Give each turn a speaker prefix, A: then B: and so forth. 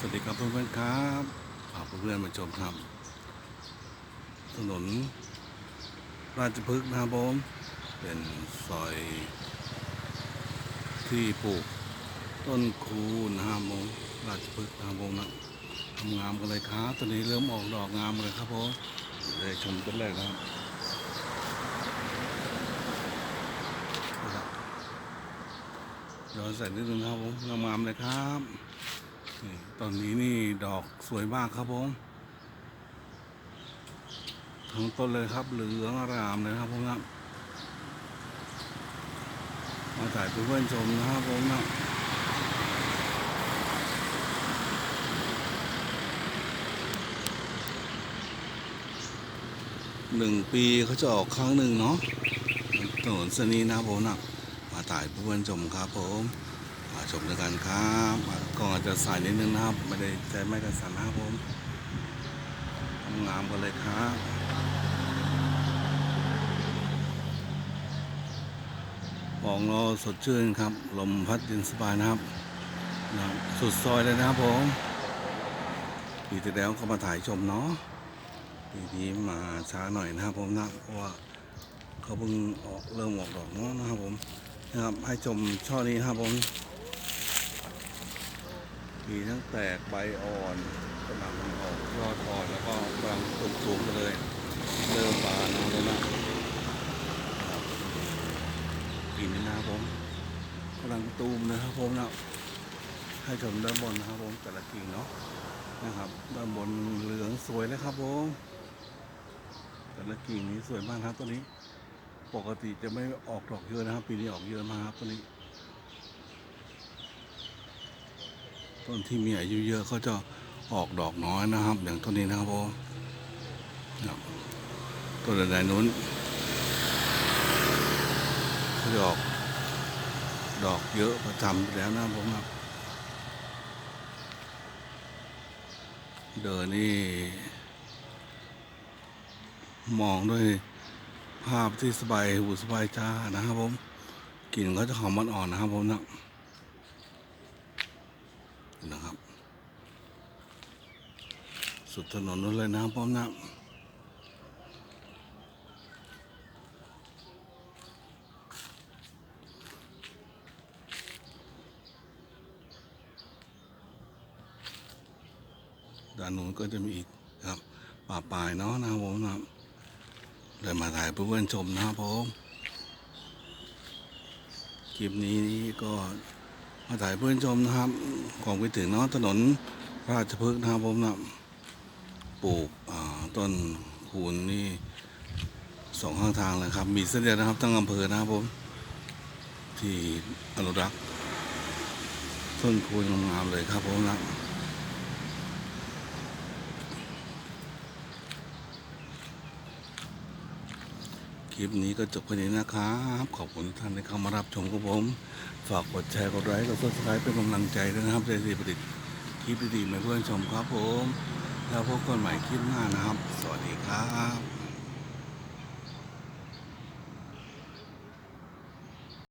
A: สวัสดีครับเพื่อนๆครับพาเพื่อนๆมาชมครับ ถนน ราชพฤกษ์นะครับผม เป็นซอย ที่ปลูกต้นคูนะครับผมราชพฤกษ์นะครับผมนะทำงามกันเลยครับตอนนี้เริ่มออกดอกงามเลยครับผมเลยชมต้นแรกครับย้อนใส่นิดนึงครับผมงามๆเลยครับ ตอนนี้นี่ดอกสวยมากครับผมทั้งต้นเลยครับเหลืองอารามเลยครับผมนะมาถ่ายเพื่อนๆชมนะครับผมนะหนึ่งปีเขาจะออกครั้งหนึ่งเนาะถนนเส้นนี้นะครับผมนะมาถ่ายเพื่อนๆชมครับผม ชมด้วยกันครับก็อาจจะสายนิดนึงนะครับ ไม่ได้ใจไม่กระสันนะครับผมทำงามกันเลยครับมองเราสดชื่นครับ ลมพัดเย็นสบายนะครับนะครับสุดซอยเลยนะครับผมปีที่แล้วก็มาถ่ายชมเนาะปีนี้มาช้าหน่อยนะครับผมนะเพราะว่าเขาเพิ่งออกเริ่มออกดอกเนาะนะครับผมนะครับให้ชมช่อนี้นะครับผม มีทั้งแตกใบอ่อนกำลังออกยอดอ่อนแล้วก็กำลังตุ่มสูงกันเลย เริ่มบานนะครับผมนะปีนี้นะครับผมกำลังตูมนะครับผมนะให้ชมด้านบนนะครับผมแต่ละกิ่งเนาะนะครับด้านบนเหลืองสวยเลยครับผมแต่ละกิ่งนี้สวยมากครับตัวนี้ ปกติจะไม่ออกดอกเยอะนะครับ ปีนี้ออกเยอะมากครับตัวนี้ ต้นที่มีอายุเยอะเขาจะออกดอกน้อยนะครับ อย่างต้นนี้นะครับผมต้นใดๆนู้นเขาจะออกดอกเยอะประจำแล้วนะผมครับ เดินนี่ มองด้วยภาพที่สบายหูสบายตานะครับผมกลิ่นก็จะหอมมันอ่อนนะครับผมนะ นะครับ สุดถนนนู้นเลยนะครับผมนะด้านนู้นก็จะมีอีกครับป่าปลายเนาะนะครับผมนะครับเลยมาถ่ายเพื่อนๆชมนะครับผม คลิปนี้ก็ มาถ่ายเพื่อนชมนะครับของไปถึงเนาะถนนราชพฤกษ์นะครับผมนะปลูกต้นคูณนี่สองข้างทางเลยครับ มีเส้นเดียวนะครับทั้งอำเภอนะครับผม ที่อนุรักษ์ต้นคูณงามเลยครับผมนะ ลิปนี้ก็จบไปนี้นะครับ ขอบคุณทุกท่านที่เข้ามารับชมกับผม ฝากกดแชร์กดไลค์กดซับสไครป์เป็นกำลังใจด้วยนะครับใจดีผลิตคลิปดีๆมาเพื่อนชมครับผม แล้วพบกันใหม่คลิปหน้านะครับ สวัสดีครับ